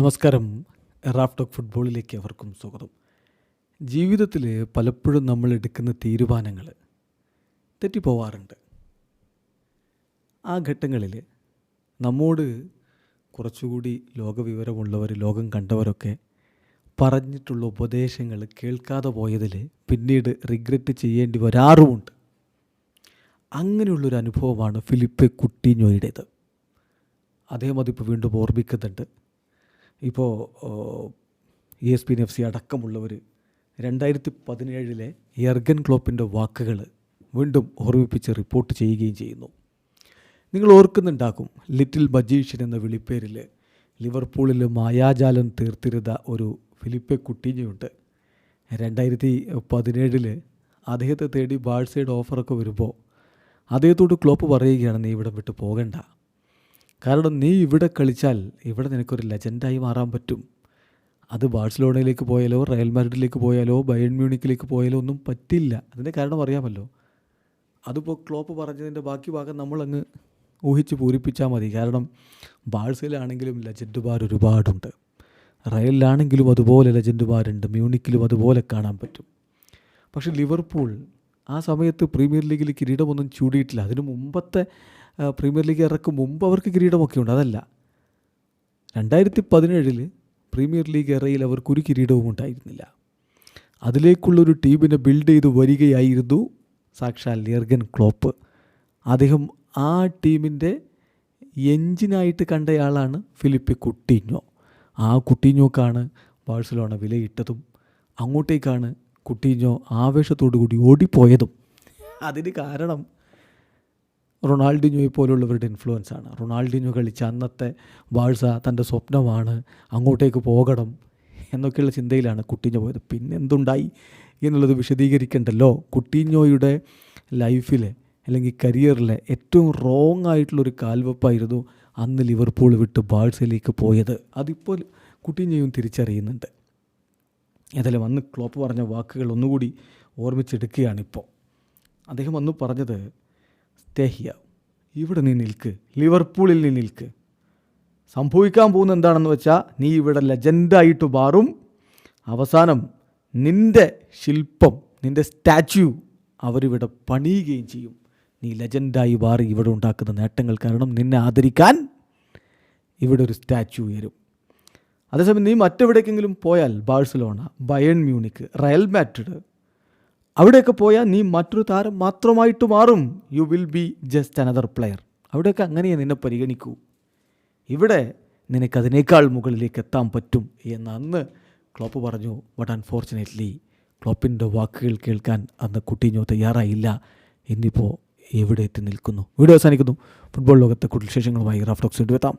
നമസ്കാരം. Raf talk ഫുട്ബോളിലേക്ക് അവർക്കും സ്വാഗതം. ജീവിതത്തിൽ പലപ്പോഴും നമ്മൾ എടുക്കുന്ന തീരുമാനങ്ങൾ തെറ്റിപ്പോവാറുണ്ട്. ആ ഘട്ടങ്ങളിൽ നമ്മോട് കുറച്ചുകൂടി ലോകവിവരമുള്ളവർ ലോകം കണ്ടവരൊക്കെ പറഞ്ഞിട്ടുള്ള ഉപദേശങ്ങൾ കേൾക്കാതെ പോയതിൽ പിന്നീട് റിഗ്രറ്റ് ചെയ്യേണ്ടി വരാറുമുണ്ട്. അങ്ങനെയുള്ളൊരു അനുഭവമാണ് ഫിലിപ്പ് കുട്ടിഞ്ഞോയുടേത്. അദ്ദേഹം അതിപ്പോൾ വീണ്ടും ഓർമ്മിക്കുന്നുണ്ട്. ഇപ്പോൾ E S P F C അടക്കമുള്ളവർ രണ്ടായിരത്തി പതിനേഴിലെ എർഗൻ ക്ലോപ്പിന്റെ വാക്കുകൾ വീണ്ടും ഓർമ്മിപ്പിച്ച് റിപ്പോർട്ട് ചെയ്യുകയും ചെയ്യുന്നു. നിങ്ങൾ ഓർക്കുന്നുണ്ടാക്കും ലിറ്റിൽ മജീഷ്യൻ എന്ന വിളിപ്പേരിൽ ലിവർപൂളിൽ മായാജാലം തീർത്തിരുന്ന ഒരു ഫിലിപ്പെ കുട്ടീഞ്ഞുണ്ട് രണ്ടായിരത്തി പതിനേഴിൽ അദ്ദേഹത്തെ തേടി ബാഴ്സയുടെ ഓഫറൊക്കെ വരുമ്പോൾ അദ്ദേഹത്തോട് ക്ലോപ്പ് പറയുകയാണ് നീ ഇവിടെ വിട്ട് പോകണ്ട. കാരണം നീ ഇവിടെ കളിച്ചാൽ ഇവിടെ നിനക്കൊരു ലെജൻഡായി മാറാൻ പറ്റും. അത് ബാഴ്സലോണയിലേക്ക് പോയാലോ റയൽ മാഡ്രിഡിലേക്ക് പോയാലോ ബയൺ മ്യൂണിക്കിലേക്ക് പോയാലോ ഒന്നും പറ്റില്ല. അതിന്റെ കാരണം അറിയാമല്ലോ. അതിപ്പോൾ ക്ലോപ്പ് പറഞ്ഞതിന്റെ ബാക്കി ഭാഗം നമ്മളങ്ങ് ഊഹിച്ച് പൂരിപ്പിച്ചാൽ മതി. കാരണം ബാഴ്സയിലാണെങ്കിലും ലെജൻഡുമാർ ഒരുപാടുണ്ട്. റയലിലാണെങ്കിലും അതുപോലെ ലെജൻഡുമാരുണ്ട് മ്യൂണിക്കിലും അതുപോലെ കാണാൻ പറ്റും. പക്ഷേ ലിവർപൂൾ ആ സമയത്ത് പ്രീമിയർ ലീഗിൽ കിരീടമൊന്നും ചൂടിയിട്ടില്ല. അതിനു മുമ്പത്തെ പ്രീമിയർ ലീഗ് ഇറക്കും മുമ്പ് അവർക്ക് കിരീടമൊക്കെ ഉണ്ട്. അതല്ല. രണ്ടായിരത്തി പതിനേഴിൽ പ്രീമിയർ ലീഗ് എറയിൽ അവർക്കൊരു കിരീടവും ഉണ്ടായിരുന്നില്ല. അതിലേക്കുള്ളൊരു ടീമിനെ ബിൽഡ് ചെയ്ത് വരികയായിരുന്നു സാക്ഷാൽ ലിയർഗൻ ക്ലോപ്പ്. അദ്ദേഹം ആ ടീമിന്റെ എഞ്ചിനായിട്ട് കണ്ടയാളാണ് ഫിലിപ്പ് കുട്ടീഞ്ഞോ. ആ കുട്ടീഞ്ഞോക്കാണ് ബാഴ്സലോണ വിലയിട്ടതും അങ്ങോട്ടേക്കാണ് കുട്ടീഞ്ഞോ ആവേശത്തോടു കൂടി ഓടിപ്പോയതും. അതിന് കാരണം റൊണാൾഡിനോയെ പോലുള്ളവരുടെ ഇൻഫ്ലുവൻസ് ആണ്. റൊണാൾഡിനോ കളിച്ച അന്നത്തെ വാഴ്സ തന്റെ സ്വപ്നമാണ് അങ്ങോട്ടേക്ക് പോകണം എന്നൊക്കെയുള്ള ചിന്തയിലാണ് കുട്ടിഞ്ഞോ പോയത്. പിന്നെ എന്തുണ്ടായി എന്നുള്ളത് വിശദീകരിക്കണ്ടല്ലോ. കുട്ടിഞ്ഞോയുടെ ലൈഫിലെ അല്ലെങ്കിൽ കരിയറിലെ ഏറ്റവും റോങ് ആയിട്ടുള്ളൊരു കാൽവെപ്പായിരുന്നു അന്ന് ലിവർപൂൾ വിട്ട് ബാഴ്സയിലേക്ക് പോയത്. അതിപ്പോൾ കുട്ടിഞ്ഞയും തിരിച്ചറിയുന്നുണ്ട്. ഏതായാലും വന്ന് ക്ലോപ്പ് പറഞ്ഞ വാക്കുകൾ ഒന്നുകൂടി ഓർമ്മിച്ചെടുക്കുകയാണിപ്പോൾ. അദ്ദേഹം അന്ന് പറഞ്ഞത് ഹിയ ഇവിടെ നീ നിൽക്ക്. ലിവർപൂളിൽ നീ നിൽക്ക്. സംഭവിക്കാൻ പോകുന്ന എന്താണെന്ന് വെച്ചാൽ നീ ഇവിടെ ലെജൻഡായിട്ട് മാറും. അവസാനം നിന്റെ ശില്പം നിന്റെ സ്റ്റാച്യു അവരിവിടെ പണിയുകയും ചെയ്യും. നീ ലെജൻഡായി മാറി ഇവിടെ ഉണ്ടാക്കുന്ന നേട്ടങ്ങൾ കാരണം നിന്നെ ആദരിക്കാൻ ഇവിടെ ഒരു സ്റ്റാച്യു ഉയരും. അതേസമയം നീ മറ്റെവിടേക്കെങ്കിലും പോയാൽ Barcelona Bayern Munich Real Madrid അവിടെയൊക്കെ പോയാൽ നീ മറ്റൊരു താരം മാത്രമായിട്ട് മാറും. You will be just another player അവിടെയൊക്കെ അങ്ങനെയേ നിന്നെ പരിഗണിക്കൂ. ഇവിടെ നിനക്കതിനേക്കാൾ മുകളിലേക്ക് എത്താൻ പറ്റും എന്ന് അന്ന് ക്ലോപ്പ് പറഞ്ഞു. ബട്ട് അൺഫോർച്ചുനേറ്റ്ലി ക്ലോപ്പിന്റെ വാക്കുകൾ കേൾക്കാൻ അന്ന് കുട്ടിഞ്ഞോ തയ്യാറായില്ല. ഇന്നിപ്പോൾ എവിടെ എത്തി നിൽക്കുന്നു? വീഡിയോ അവസാനിക്കുന്നു. ഫുട്ബോൾ ലോകത്തെ കൂടുതൽ വിശേഷങ്ങളുമായി റാഫ്റ്റോക്സ് എത്താം.